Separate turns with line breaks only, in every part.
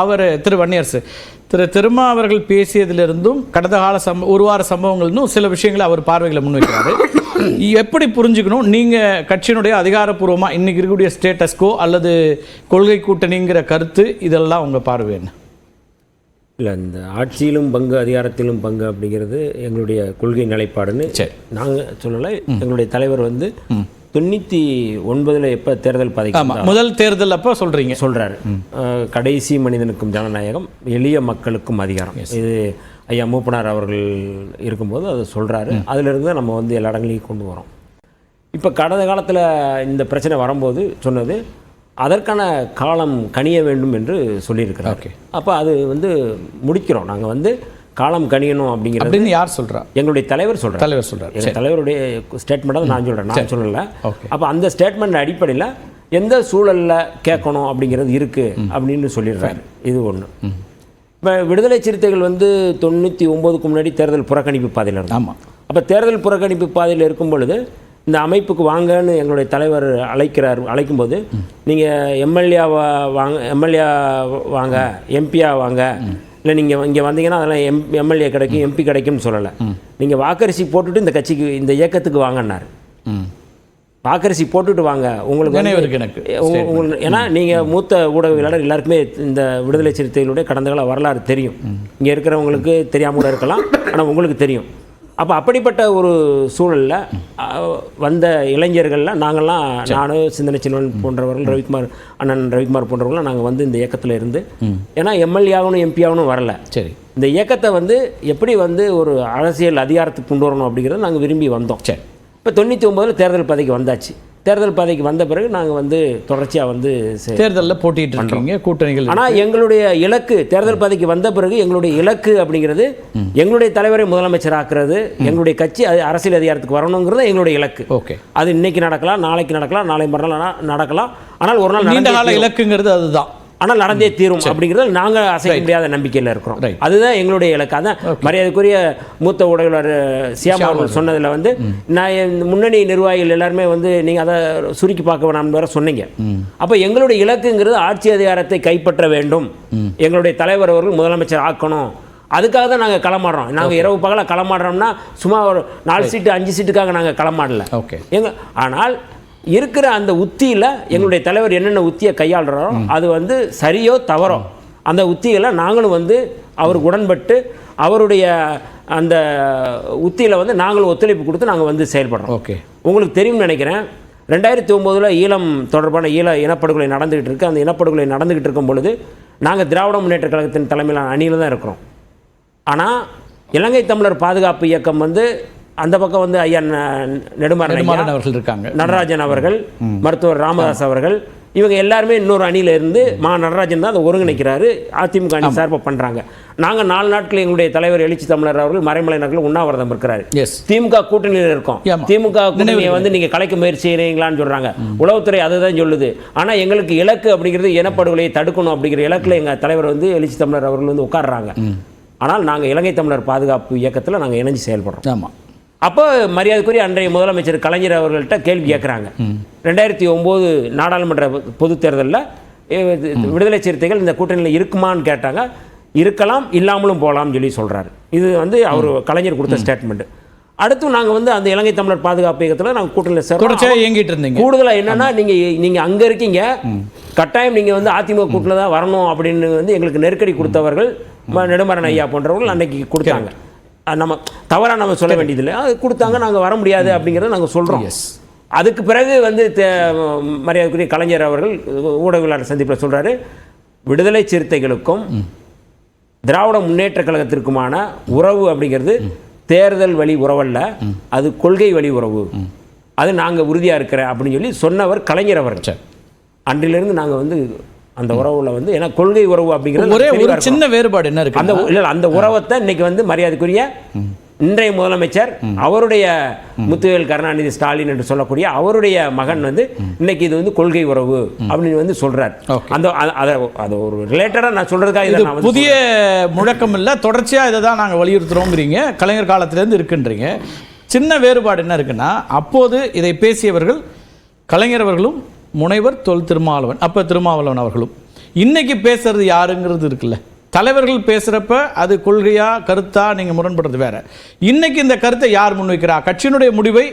அவர் திரு வன்னியரசு திரு திருமா அவர்கள் பேசியதிலிருந்தும் கடந்த கால சம்ப ஒரு வார சம்பவங்கள்னும் சில விஷயங்களை அவர் பார்வைகளை முன்வைக்கிறாரு. எப்படி புரிஞ்சுக்கணும்? நீங்கள் கட்சியினுடைய அதிகாரப்பூர்வமாக இன்னைக்கு இருக்கக்கூடிய ஸ்டேட்டஸ்கோ அல்லது கொள்கை கூட்டணிங்கிற கருத்து இதெல்லாம் உங்கள் பார்வை என்ன?
இல்லை இந்த ஆட்சியிலும் பங்கு அதிகாரத்திலும் பங்கு அப்படிங்கிறது எங்களுடைய கொள்கை நிலைப்பாடுன்னு
சரி.
நாங்கள் சொல்லலை. எங்களுடைய தலைவர் வந்து தொண்ணூற்றி ஒன்பதில் எப்போ தேர்தல் பதவி
ஆமாம் முதல் தேர்தல் அப்போ சொல்கிறீங்க
சொல்கிறாரு கடைசி மனிதனுக்கும் ஜனநாயகம் எளிய மக்களுக்கும் அதிகாரம். இது ஐயா மூப்பனார் அவர்கள் இருக்கும்போது அதை சொல்கிறாரு அதிலிருந்து நம்ம வந்து எல்லா இடங்களையும் கொண்டு வரோம். இப்போ கடந்த காலத்தில் இந்த பிரச்சனை வரும்போது சொன்னது அதற்கான காலம் கனிய வேண்டும் என்று சொல்லியிருக்கிறார்.
Okay.
அப்போ அது வந்து முடிக்கிறோம். நாங்கள் வந்து காலம் கனியணும் அப்படிங்கிறது
அப்படின்னு யார் சொல்கிறா
எங்களுடைய தலைவர் சொல்கிறார்
தலைவர் சொல்கிறார்
எங்கள் தலைவருடைய ஸ்டேட்மெண்ட்டாக நான் சொல்கிறேன் நான் சொல்லலை. அப்போ அந்த ஸ்டேட்மெண்ட் அடிப்படையில் எந்த சூழலில் கேட்கணும் அப்படிங்கிறது இருக்குது அப்படின்னு சொல்லிடுறாரு இது ஒன்று இப்போ விடுதலை சிறுத்தைகள் வந்து தொண்ணூற்றி ஒம்போதுக்கு முன்னாடி தேர்தல் புறக்கணிப்பு பாதையில் இருந்தாங்க
ஆமாம்
அப்போ தேர்தல் புறக்கணிப்பு பாதையில் இருக்கும் பொழுது இந்த அமைப்புக்கு வாங்கன்னு எங்களுடைய தலைவர் அழைக்கிறார் அழைக்கும்போது நீங்கள் எம்எல்ஏவா வாங்க எம்எல்ஏ வாங்க எம்பியா வாங்க இல்லை நீங்கள் இங்கே வந்தீங்கன்னா அதெல்லாம் எம் எம்எல்ஏ கிடைக்கும் எம்பி கிடைக்கும்னு சொல்லலை. நீங்கள் வாக்கரிசி போட்டுட்டு இந்த கட்சிக்கு இந்த இயக்கத்துக்கு வாங்கன்னாரு.
ம்.
வாக்கரிசி போட்டுட்டு வாங்க. உங்களுக்கு
எனக்கு.
உங்க- உங்க- ஏன்னா நீங்கள் மூத்த ஊடகவியலாளர் எல்லாருக்குமே இந்த விடுதலை சிறுத்தைகளுடைய கடந்த கால வரலாறு தெரியும். இங்கே இருக்கிறவங்களுக்கு தெரியாம கூட இருக்கலாம் ஆனால் உங்களுக்கு தெரியும். அப்போ அப்படிப்பட்ட ஒரு சூழலில் வந்த இளைஞர்களில் நாங்கள்லாம் நானும் சிந்தனை செல்வன் போன்றவர்கள் ரவிக்குமார் அண்ணன் ரவிக்குமார் போன்றவர்கள்லாம் நாங்கள் வந்து இந்த இயக்கத்தில் இருந்து ஏன்னா எம்எல்ஏ ஆகணும் எம்பி ஆகணும் வரல.
சரி.
இந்த இயக்கத்தை வந்து எப்படி வந்து ஒரு அரசியல் அதிகாரத்துக்கு கொண்டு வரணும் அப்படிங்கிறத நாங்கள் விரும்பி வந்தோம்.
சரி.
இப்போ தொண்ணூற்றி ஒம்போதில் தேர்தல் பதவிக்கு வந்தாச்சு. தேர்தல் பதவிக்கு வந்த பிறகு நாங்கள் வந்து தொடர்ச்சியாக வந்து
தேர்தலில் போட்டிட்டு இருக்கீங்க கூட்டணிகள்
ஆனால் எங்களுடைய இலக்கு தேர்தல் பதவிக்கு வந்த பிறகு எங்களுடைய இலக்கு அப்படிங்கிறது எங்களுடைய தலைவரை முதலமைச்சர் ஆக்குறது எங்களுடைய கட்சி அது அரசியல் அதிகாரத்துக்கு வரணுங்கிறது எங்களுடைய இலக்கு.
ஓகே.
அது இன்னைக்கு நடக்கலாம் நாளைக்கு நடக்கலாம் நாளை மறுநாள் நடக்கலாம். ஆனால் ஒரு நாள்
நீண்ட கால. இலக்குங்கிறது அதுதான்.
ஆனால் நடந்தே தீரும் அப்படிங்கிறது நாங்கள் அசைக்க முடியாத நம்பிக்கையில் இருக்கிறோம். அதுதான் எங்களுடைய இலக்கு. அதான் மரியாதைக்குரிய மூத்த ஊடகர் சியாமா அவர்கள் சொன்னதில் வந்து நான் முன்னணி நிர்வாகிகள் எல்லாருமே வந்து நீங்கள் அதை சுருக்கி பார்க்க வேணாம்னு வேற சொன்னீங்க. அப்போ எங்களுடைய இலக்குங்கிறது ஆட்சி அதிகாரத்தை கைப்பற்ற வேண்டும். எங்களுடைய தலைவர் அவர்கள் முதலமைச்சர் ஆக்கணும். அதுக்காக தான் நாங்கள் களமாடுறோம். நாங்கள் இரவு பகலாக களமாடுறோம்னா சும்மா ஒரு நாலு சீட்டு அஞ்சு சீட்டுக்காக நாங்கள் களமாடல.
ஓகே
எங்க ஆனால் இருக்கிற அந்த உத்தியில் எங்களுடைய தலைவர் என்னென்ன உத்தியை கையாளுறாரோ அது வந்து சரியோ தவறோ அந்த உத்திகளை நாங்களும் வந்து அவருக்கு உடன்பட்டு அவருடைய அந்த உத்தியில் வந்து நாங்களும் ஒத்துழைப்பு கொடுத்து நாங்கள் வந்து செயல்படுறோம்.
ஓகே.
உங்களுக்கு தெரியும்னு நினைக்கிறேன். ரெண்டாயிரத்தி ஒம்போதில் ஈழம் தொடர்பான ஈழ இனப்படுகொலை நடந்துகிட்டு இருக்கு. அந்த இனப்படுகொலை நடந்துகிட்டு இருக்கும் பொழுது நாங்கள் திராவிட முன்னேற்ற கழகத்தின் தலைமையிலான அணியில் தான் இருக்கிறோம். ஆனால் இலங்கை தமிழர் பாதுகாப்பு இயக்கம் வந்து அந்த பக்கம் வந்து ஐயா நெடுமாறன்
அவர்கள் இருக்காங்க.
நடராஜன் அவர்கள் மருத்துவர் ராமதாஸ் அவர்கள் இவங்க எல்லாருமே இன்னொரு அணியில இருந்து மா. நடராஜன் தான் அதை ஒருங்கிணைக்கிறாரு. அதிமுக அணி சார்பாக பண்றாங்க. நாங்க நாலு நாட்கள் எங்களுடைய தலைவர் எழுச்சி தமிழர் அவர்கள் மறைமலை நகரில் உண்ணாவிரதம் இருக்கிறாரு. திமுக கூட்டணியில் இருக்கோம். திமுக கூட்டணியை வந்து நீங்க கலைக்க முயற்சி செய்றீங்களான்னு சொல்றாங்க. உளவுத்துறை அதை தான் சொல்லுது. ஆனா எங்களுக்கு இலக்கு அப்படிங்கிறது இனப்படுகொலையை தடுக்கணும் அப்படிங்கிற இலக்குல எங்க தலைவர் வந்து எழுச்சி தமிழர் அவர்கள் வந்து உட்கார்றாங்க. ஆனால் நாங்க இலங்கை தமிழர் பாதுகாப்பு இயக்கத்துல நாங்க இணைஞ்சு செயல்படுறோம்.
ஆமாம்
அப்போ மரியாதைக்குரிய அன்றைய முதலமைச்சர் கலைஞர் அவர்கள்ட்ட கேள்வி கேட்குறாங்க. ரெண்டாயிரத்தி ஒம்பது நாடாளுமன்ற பொதுத் தேர்தலில் விடுதலை சிறுத்தைகள் இந்த கூட்டணியில் இருக்குமான்னு கேட்டாங்க. இருக்கலாம் இல்லாமலும் போகலாம்னு சொல்லி சொல்றாரு. இது வந்து அவர் கலைஞர் கொடுத்த ஸ்டேட்மெண்ட் அடுத்து நாங்கள் வந்து அந்த இலங்கை தமிழர் பாதுகாப்பு இயக்கத்தில் நாங்கள் கூட்டணியில்
தொடர்ச்சியாக இயங்கிட்டு இருந்தீங்க.
கூடுதலா என்னன்னா நீங்க நீங்க அங்க இருக்கீங்க. கட்டாயம் நீங்க வந்து அதிமுக கூட்டில் தான் வரணும் அப்படின்னு வந்து எங்களுக்கு நெருக்கடி கொடுத்தவர்கள் நெடுமாறன் ஐயா போன்றவர்கள் அன்னைக்கு கொடுத்தாங்க. நம்ம தவறா நம்ம சொல்ல வேண்டியதில்லை. அது கொடுத்தாங்க நாங்க வர முடியாது அப்படிங்கிறத நாங்க சொல்றோம்.
எஸ்
அதுக்கு பிறகு வந்து மரியாதைக்குரிய கலைஞர் அவர்கள் ஊடகவியலாளர் சந்திப்பில் சொல்றாரு விடுதலை சிறுத்தைகளுக்கும் திராவிட முன்னேற்ற கழகத்திற்குமான உறவு அப்படிங்கிறது தேர்தல் வழி உறவல்ல அது கொள்கை வழி உறவு. அது நாங்கள் உறுதியாக இருக்கிறேன் அப்படின்னு சொல்லி சொன்னவர் கலைஞர்
சரி.
அன்றிலிருந்து நாங்கள் வந்து அந்த உறவுல வந்து ஏன்னா கொள்கை உறவு அப்படிங்கிறது
ஒரே ஒரு. சின்ன வேறுபாடு என்ன இருக்கு
அந்த இல்ல அந்த உறவத்தை இன்னைக்கு வந்து மரியாதைக்குரிய இன்றைய முதலமைச்சர் அவருடைய முத்துவேல் கருணாநிதி ஸ்டாலின் என்று சொல்லக்கூடிய அவருடைய மகன் வந்து இன்னைக்கு இது வந்து கொள்கை உறவு அப்படின்னு வந்து சொல்றார். அந்த அத ஒரு ரிலேட்டடா நான் சொல்றதுக்காக இதை
புதிய முழக்கம் இல்லை தொடர்ச்சியாக இதை தான் நாங்கள் வலியுறுத்துறோங்கிறீங்க. கலைஞர் காலத்திலேருந்து இருக்குன்றீங்க. சின்ன வேறுபாடு என்ன இருக்குன்னா அப்போது இதை பேசியவர்கள் கலைஞர் அவர்களும் முனைவர் தொல் திருமாவளவன். அப்போ திருமாவளவன் அவர்களும். இன்னைக்கு பேசுறது யாருங்கிறது இருக்குல்ல. தலைவர்கள் பேசுறப்ப அது கொள்கையா கருத்தா நீங்க முரண்படுறது வேற. இன்னைக்கு இந்த கருத்தை யார் முன்வைக்கிறா? கட்சியினுடைய முடிவை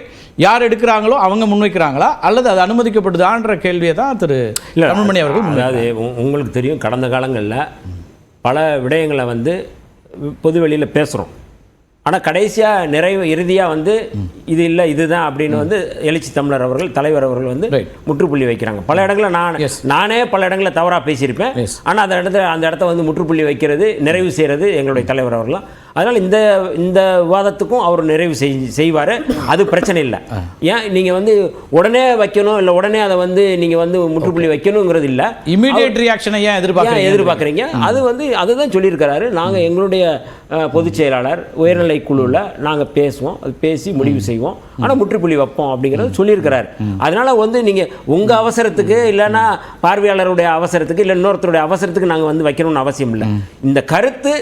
யார் எடுக்கிறாங்களோ அவங்க முன்வைக்கிறாங்களா? அல்லது அது அனுமதிக்கப்படுதான்ற கேள்வியை தான் திரு தமிழ்மணி அவர்கள்.
அதாவது உங்களுக்கு தெரியும் கடந்த காலங்களில் பல விடயங்களை வந்து பொது வெளியில் பேசுகிறோம் ஆனால் கடைசியாக நிறைவு இறுதியாக வந்து இது இல்லை இதுதான் அப்படின்னு வந்து எழுச்சி தமிழர் அவர்கள் தலைவர் அவர்கள் வந்து. முற்றுப்புள்ளி வைக்கிறாங்க பல இடங்களில் நான். நானே பல இடங்களில் தவறாக பேசியிருப்பேன். ஆனால் அந்த இடத்துல அந்த இடத்த வந்து முற்றுப்புள்ளி வைக்கிறது நிறைவு செய்கிறது எங்களுடைய தலைவர் அவர்களாம் அதனால் இந்த இந்த விவாதத்துக்கும் அவர் நிறைவு செய் செய்வார். அது பிரச்சனை இல்லை. ஏன்? நீங்கள் வந்து உடனே வைக்கணும் இல்லை உடனே அதை வந்து நீங்கள் வந்து முற்றுப்புள்ளி வைக்கணுங்கிறது இல்லை.
இமீடியட் ரியாக்ஷனை ஏன்
ஏன்
எதிர்பார்க்கறீங்க?
அது வந்து அதுதான் சொல்லியிருக்கிறாரு. நாங்கள் எங்களுடைய பொதுச் செயலாளர் உயர்நிலை குழுவில் நாங்கள் பேசுவோம். அது பேசி முடிவு செய்வோம். ஆனால் முற்றுப்புள்ளி வைப்போம் அப்படிங்கிறது சொல்லியிருக்கிறாரு. அதனால வந்து நீங்கள் உங்கள் அவசரத்துக்கு இல்லைன்னா பார்வையாளருடைய அவசரத்துக்கு இல்லை இன்னொருத்தருடைய அவசரத்துக்கு நாங்கள் வந்து வைக்கணும்னு அவசியம் இல்லை. இந்த கருத்து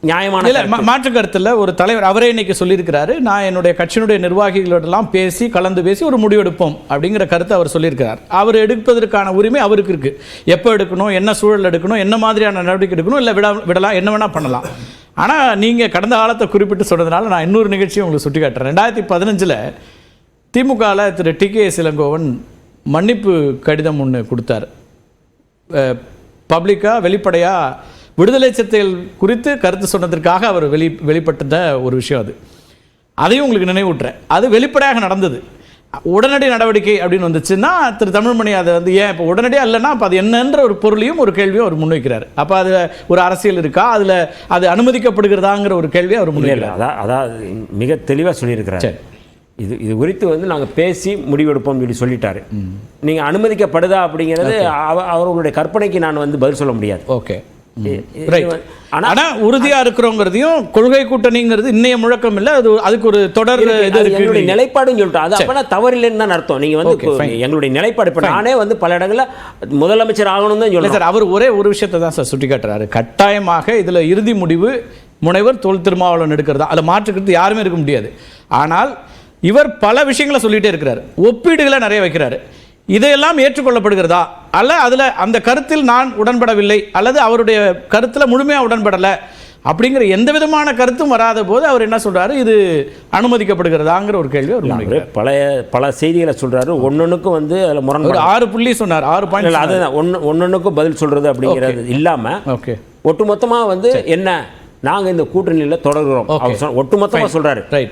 நியாயமான
இல்ல மாற்று கருத்துல ஒரு தலைவர் அவரே இன்னைக்கு சொல்லியிருக்கிறாரு நான் என்னுடைய கட்சியினுடைய நிர்வாகிகளோடலாம் பேசி கலந்து பேசி ஒரு முடிவெடுப்போம் அப்படிங்கிற கருத்தை அவர் சொல்லியிருக்கிறார். அவர் எடுப்பதற்கான உரிமை அவருக்கு இருக்கு. எப்போ எடுக்கணும் என்ன சூழல் எடுக்கணும் என்ன மாதிரியான நடவடிக்கை எடுக்கணும் இல்லை விட விடலாம் என்ன வேணா பண்ணலாம். ஆனா நீங்க கடந்த காலத்தை குறிப்பிட்டு சொன்னதுனால நான் இன்னொரு நிகழ்ச்சியை உங்களுக்கு சுட்டி காட்டுறேன் ரெண்டாயிரத்தி பதினஞ்சில் திமுகவில் திரு. டி. கே. இளங்கோவன் மன்னிப்பு கடிதம் ஒன்று கொடுத்தார். பப்ளிக்காக வெளிப்படையாக விடுதலை சிறுத்தைகள் குறித்து கருத்து சொன்னதற்காக அவர் வெளி வெளிப்பட்ட ஒரு விஷயம் அது. அதையும் உங்களுக்கு நினைவூட்டுறேன். அது வெளிப்படையாக நடந்தது. உடனடி நடவடிக்கை அப்படின்னு வந்துச்சுன்னா திரு தமிழ்மணி அதை வந்து ஏன் இப்போ உடனடியாக இல்லைன்னா அப்போ அது என்னன்ற ஒரு பொருளையும் ஒரு கேள்வியும் அவர் முன்வைக்கிறார். அப்போ அது ஒரு அரசியல் இருக்கா? அதில் அது அனுமதிக்கப்படுகிறதாங்கிற ஒரு கேள்வியை அவர் முன்வைக்கிறார்.
அதான் அதாவது மிக தெளிவாக சொல்லியிருக்கிறாரு. இது இது குறித்து வந்து நாங்கள் பேசி முடிவெடுப்போம் சொல்லி சொல்லிட்டாரு. நீங்கள் அனுமதிக்கப்படுதா அப்படிங்கிறது அவ- அவர்களுடைய கற்பனைக்கு நான் வந்து பதில் சொல்ல முடியாது.
ஓகே.
ஆனா
உறுதியா இருக்கிறோங்கிறதையும் கொள்கை கூட்டணிங்கிறது இன்னைய முழக்கம் இல்ல. அது அதுக்கு ஒரு தொடர் இது
அது
இருக்கு.
நிலைப்பாடுன்னு சொல்லிட்டு அது அப்பனா தவறில்லைன்னு தான் அர்த்தம். நீங்க வந்து. எங்களுடைய நிலைப்பாடு இப்போ நானே வந்து பல இடங்கள்ல முதலமைச்சர் ஆகணும் தான் சொல்றேன்
சார் அவர் ஒரே ஒரு விஷயத்தை தான் சார் சுட்டி காட்டுறாரு கட்டாயமாக இதுல இறுதி முடிவு முனைவர் தொல் திருமாவளவன் எடுக்கிறதா அதில் மாற்றுக்கிறது யாருமே இருக்க முடியாது. ஆனால் இவர் பல விஷயங்களை சொல்லிட்டே இருக்கிறார். ஒப்பீடுகளை நிறைய வைக்கிறாரு. இதையெல்லாம் ஏற்றுக்கொள்ளப்படுகிறதா? அல்ல அதுல அந்த கருத்தில் நான் உடன்படவில்லை அல்லது அவருடைய கருத்துல முழுமையா உடன்படல அப்படிங்கிற எந்த விதமான கருத்தும் வராத போது அவர் என்ன சொல்றாரு? இது அனுமதிக்கப்படுகிறதாங்கிற ஒரு கேள்வி அவர்
பழைய பல செய்திகளை சொல்றாரு. ஒன்னொன்னுக்கும் வந்து அதுல முரண்பாடு
ஆறு புள்ளி சொன்னார் ஆறு பாயிண்ட்
அதுதான். ஒன்று ஒன்னொன்னுக்கும் பதில் சொல்றது அப்படிங்கிறது இல்லாம
ஓகே.
ஒட்டுமொத்தமா வந்து என்ன? நாங்க இந்த கூட்டணியில தொடர்கிறோம்.
Okay.
அவர் சொன்ன- ஒட்டுமொத்தமா சொல்றாரு.
ரைட்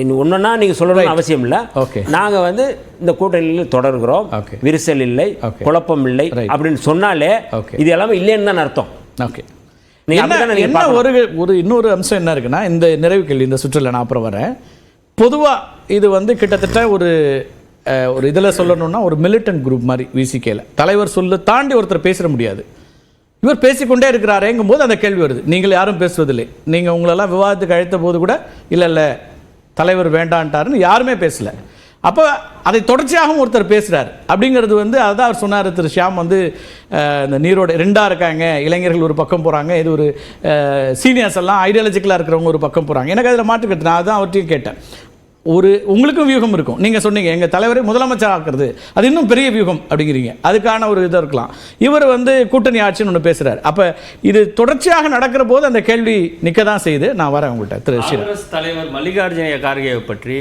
இன்னும் ஒண்ணுன்னா நீங்க சொல்லணும்னு அவசியம் இல்ல
Okay.
நாங்க வந்து இந்த கூட்டணியில் தொடர்கிறோம்
Okay.
விரிசல் இல்லை. குழப்பம் இல்லை. அப்படின்னு சொன்னாலே
Okay.
இது எல்லாமே இல்லைன்னு தான் அர்த்தம்
ஓகே என்ன. ஒரு ஒரு இன்னொரு அம்சம் என்ன இருக்குன்னா இந்த நிறைவு கேள்வி இந்த சுற்றுல நான் அப்புறம் வரேன் பொதுவா இது வந்து கிட்டத்தட்ட ஒரு ஒரு இதில் சொல்லணும்னா ஒரு மிலிட்டன்ட் குரூப் மாதிரி விசிகேல தலைவர் சொல்ல தாண்டி ஒருத்தர் பேசிட முடியாது இவர் பேசிக்கொண்டே இருக்கிறாரேங்கும் போது அந்த கேள்வி வருது நீங்கள் யாரும் பேசுவதில்லை நீங்கள் உங்களெல்லாம் விவாதத்துக்கு அழைத்த போது கூட இல்லை இல்லை தலைவர் வேண்டான்ட்டாருன்னு யாருமே பேசல. அப்போ அதை தொடர்ச்சியாகவும் ஒருத்தர் பேசுகிறார் அப்படிங்கிறது வந்து அதான் அவர் சொன்னார் திரு ஷியாம் வந்து இந்த நீரோட ரெண்டாக இருக்காங்க இளைஞர்கள் ஒரு பக்கம் போகிறாங்க இது ஒரு சீனியர்ஸ் எல்லாம் ஐடியாலஜிக்கலாக இருக்கிறவங்க ஒரு பக்கம் போகிறாங்க எனக்கு அதில் மாட்டுக்கிட்டு நான் அதுதான் அவர்கிட்டையும் கேட்டேன். ஒரு உங்களுக்கும் வியூகம் இருக்கும். நீங்க சொன்னீங்க எங்க தலைவரை முதலமைச்சர் ஆக்குறது. அது இன்னும் பெரிய வியூகம் அப்படிங்கிறீங்க. அதுக்கான ஒரு இது இருக்கலாம். இவர் வந்து கூட்டணி ஆட்சின்னு ஒன்று பேசுறாரு. அப்ப இது தொடர்ச்சியாக நடக்கிற போது அந்த கேள்வி நிக்க தான் செய்யுது. நான் வரேன் உங்கள்கிட்ட திரு
காங்கிரஸ் தலைவர் மல்லிகார்ஜுன கார்கேவை பற்றி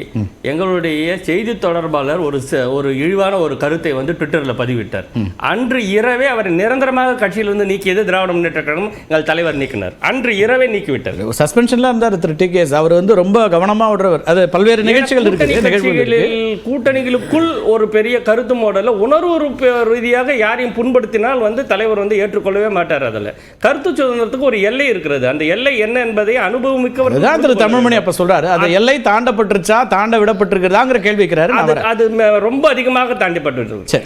எங்களுடைய செய்தி தொடர்பாளர் ஒரு ஒரு இழிவான ஒரு கருத்தை வந்து ட்விட்டரில் பதிவிட்டார். அன்று இரவே அவர் நிரந்தரமாக கட்சியிலிருந்து நீக்கியது திராவிட முன்னேற்ற கழகம் எங்கள் தலைவர் நீக்கினார். அன்று இரவே நீக்கிவிட்டார்.
சஸ்பென்ஷன்ல இருந்தார் திரு டி கேஸ் அவர் வந்து ரொம்ப கவனமா விடுறவர் அது பல்வேறு நிகழ்ச்சிகள்
கட்சிகளில் கூட்டணிகளுக்குள் ஒரு பெரிய கருத்து மோடல உணர்வு ரீதியாக யாரையும் புண்படுத்தினால் வந்து தலைவர் வந்து ஏற்றுக்கொள்ளவே மாட்டார் அதில். கருத்து சுதந்திரத்துக்கு ஒரு எல்லை இருக்கிறது. அந்த எல்லை என்ன என்பதை அனுபவமிக்கவர்
அதுதான் திரு தமிழ்மணி அப்ப சொல்றாரு. அந்த எல்லை தாண்டப்பட்டுருச்சா தாண்ட விடப்பட்டிருக்கிறதாங்கிற கேள்வி
அது அது ரொம்ப அதிகமாக தாண்டிப்பட்டு
சரி.